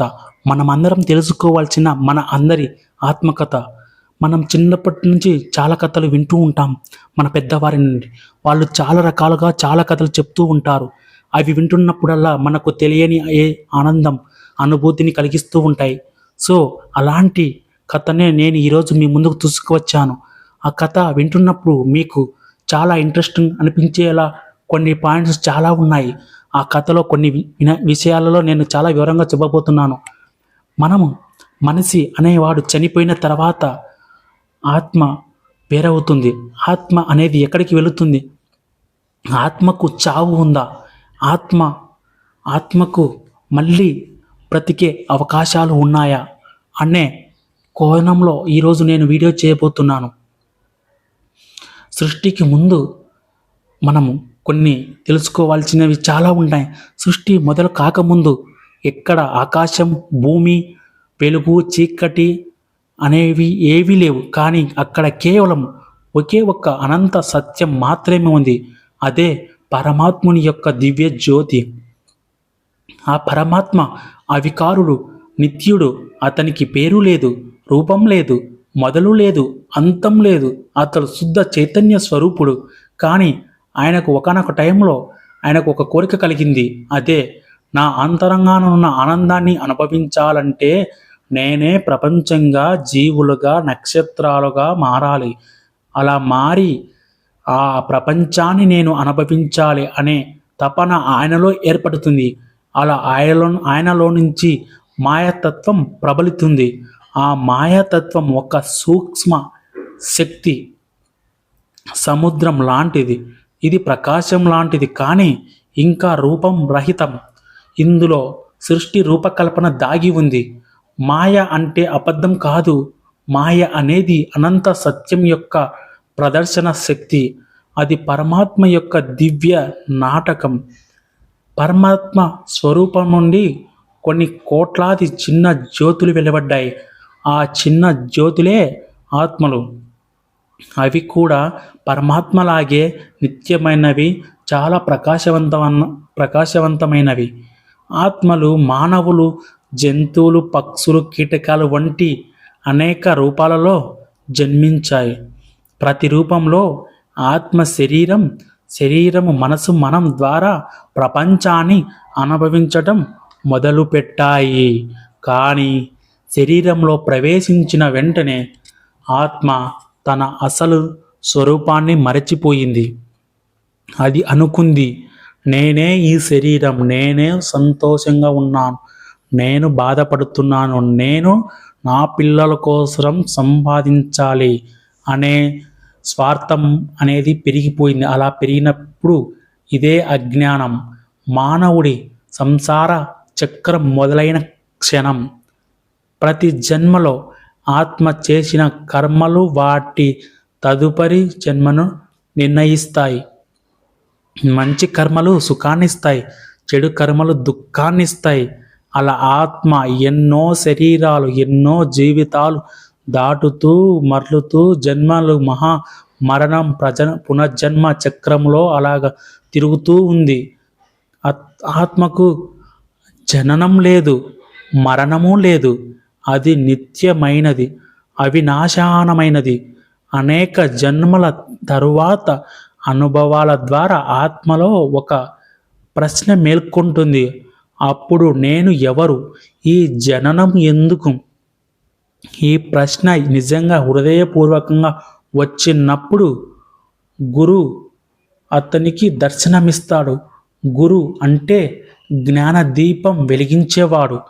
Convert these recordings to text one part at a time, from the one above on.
కథ మనమందరం తెలుసుకోవాల్సిన మన అందరి ఆత్మకథ. మనం చిన్నప్పటి నుంచి చాలా కథలు వింటూ ఉంటాం. మన పెద్దవారి నుండి. వాళ్ళు చాలా రకాలుగా చాలా కథలు చెప్తూ ఉంటారు. అవి వింటున్నప్పుడల్లా మనకు తెలియని ఏ ఆనందం అనుభూతిని కలిగిస్తూ ఉంటాయి. సో అలాంటి కథనే నేను ఈరోజు మీ ముందుకు తీసుకువచ్చాను. ఆ కథ వింటున్నప్పుడు మీకు చాలా ఇంట్రెస్టింగ్ అనిపించేలా కొన్ని పాయింట్స్ చాలా ఉన్నాయి. ఆ కథలో కొన్ని విన- విషయాలలో నేను చాలా వివరంగా చెప్పబోతున్నాను. మనము మనిషి అనేవాడు చనిపోయిన తర్వాత ఆత్మ వేరవుతుంది. ఆత్మ అనేది ఎక్కడికి వెళుతుంది? ఆత్మకు చావు ఉందా? ఆత్మ ఆత్మకు మళ్ళీ బ్రతికే అవకాశాలు ఉన్నాయా? అనే కోణంలో ఈరోజు నేను వీడియో చేయబోతున్నాను. సృష్టికి ముందు మనము కొన్ని తెలుసుకోవాల్సినవి చాలా ఉంటాయి సృష్టి మొదలు కాకముందు ఎక్కడ ఆకాశం భూమి వెలుగు చీకటి అనేవి ఏవీ లేవు. కానీ అక్కడ కేవలం ఒకే ఒక్క అనంత సత్యం మాత్రమే ఉంది. అదే పరమాత్ముని యొక్క దివ్య జ్యోతి. ఆ పరమాత్మ అవికారుడు నిత్యుడు అతనికి పేరు లేదు రూపం లేదు మొదలు లేదు అంతం లేదు. అతడు శుద్ధ చైతన్య స్వరూపుడు. కానీ ఆయనకు ఒకనొక టైంలో ఆయనకు ఒక కోరిక కలిగింది. అదే నా అంతరంగానున్న ఆనందాన్ని అనుభవించాలంటే నేనే ప్రపంచంగా జీవులుగా నక్షత్రాలుగా మారాలి. అలా మారి ఆ ప్రపంచాన్ని నేను అనుభవించాలి అనే తపన ఆయనలో ఏర్పడుతుంది. అలా ఆయనలో ఆయనలో నుంచి మాయాతత్వం ప్రబలుతుంది. ఆ మాయాతత్వం ఒక సూక్ష్మ శక్తి సముద్రం లాంటిది. ఇది ప్రకాశం లాంటిది కానీ ఇంకా రూపం రహితం. ఇందులో సృష్టి రూపకల్పన దాగి ఉంది. మాయ అంటే అబద్ధం కాదు. మాయ అనేది అనంత సత్యం యొక్క ప్రదర్శన శక్తి. అది పరమాత్మ యొక్క దివ్య నాటకం. పరమాత్మ స్వరూపం నుండి కొన్ని కోట్లాది చిన్న జ్యోతులు వెలువడ్డాయి. ఆ చిన్న జ్యోతులే ఆత్మలు. అవి కూడా పరమాత్మలాగే నిత్యమైనవి చాలా ప్రకాశవంతమైన ప్రకాశవంతమైనవి. ఆత్మలు మానవులు జంతువులు పక్షులు కీటకాలు వంటి అనేక రూపాలలో జన్మించాయి. ప్రతి రూపంలో ఆత్మ శరీరం శరీరము మనసు మనం ద్వారా ప్రపంచాన్ని అనుభవించటం మొదలుపెట్టాయి. కానీ శరీరంలో ప్రవేశించిన వెంటనే ఆత్మ తన అసలు స్వరూపాన్ని మరచిపోయింది. అది అనుకుంది నేనే ఈ శరీరం నేనే సంతోషంగా ఉన్నాను నేను బాధపడుతున్నాను నేను నా పిల్లల కోసం సంపాదించాలి అనే స్వార్థం అనేది పెరిగిపోయింది. అలా పెరిగినప్పుడు ఇదే అజ్ఞానం. మానవుడి సంసార చక్రం మొదలైన క్షణం ప్రతి జన్మలో ఆత్మ చేసిన కర్మలు వాటి తదుపరి జన్మను నిర్ణయిస్తాయి. మంచి కర్మలు సుఖాన్నిస్తాయి చెడు కర్మలు దుఃఖాన్నిస్తాయి అలా ఆత్మ ఎన్నో శరీరాలు ఎన్నో జీవితాలు దాటుతూ మరలుతూ జన్మలు మహా మరణం ప్రజ పునర్జన్మ చక్రంలో అలాగ తిరుగుతూ ఉంది. ఆత్మకు జననం లేదు మరణము లేదు. అది నిత్యమైనది అవినాశానమైనది. అనేక జన్మల తరువాత అనుభవాల ద్వారా ఆత్మలో ఒక ప్రశ్న మేల్కొంటుంది. అప్పుడు నేను ఎవరు? ఈ జననం ఎందుకు? ఈ ప్రశ్న నిజంగా హృదయపూర్వకంగా వచ్చినప్పుడు గురు అతనికి దర్శనమిస్తాడు. గురు అంటే జ్ఞాన దీపం వెలిగించేవాడు.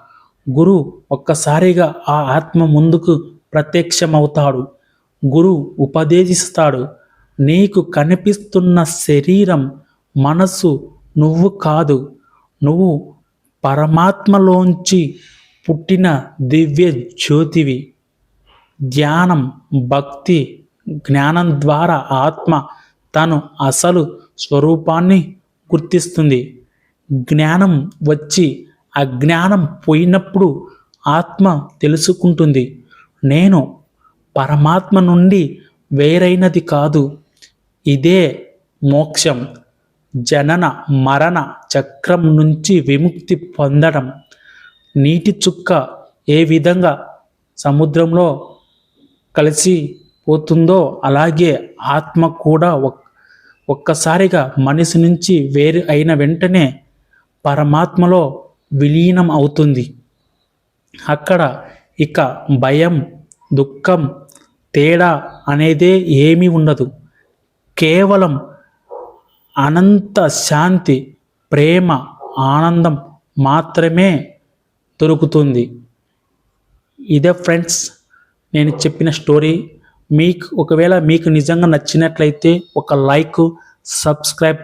గురు ఒక్కసారిగా ఆ ఆత్మ ముందుకు ప్రత్యక్షమవుతాడు. గురు ఉపదేశిస్తాడు నీకు కనిపిస్తున్న శరీరం మనసు నువ్వు కాదు. నువ్వు పరమాత్మలోంచి పుట్టిన దివ్య జ్యోతివి. ధ్యానం భక్తి జ్ఞానం ద్వారా ఆత్మ తను అసలు స్వరూపాన్ని గుర్తిస్తుంది. జ్ఞానం వచ్చి అజ్ఞానం పోయినప్పుడు ఆత్మ తెలుసుకుంటుంది. నేను పరమాత్మ నుండి వేరైనది కాదు. ఇదే మోక్షం. జనన మరణ చక్రం నుంచి విముక్తి పొందడం. నీటి చుక్క ఏ విధంగా సముద్రంలో కలిసి పోతుందో అలాగే ఆత్మ కూడా ఒక్కసారిగా మనిషి నుంచి వేరు అయిన వెంటనే పరమాత్మలో విలీనం అవుతుంది. అక్కడ ఇక భయం దుఃఖం తేడా అనేదే ఏమీ ఉండదు. కేవలం అనంత శాంతి ప్రేమ ఆనందం మాత్రమే దొరుకుతుంది. ఇదే ఫ్రెండ్స్ నేను చెప్పిన స్టోరీ. మీకు ఒకవేళ మీకు నిజంగా నచ్చినట్లయితే ఒక లైక్ సబ్స్క్రైబ్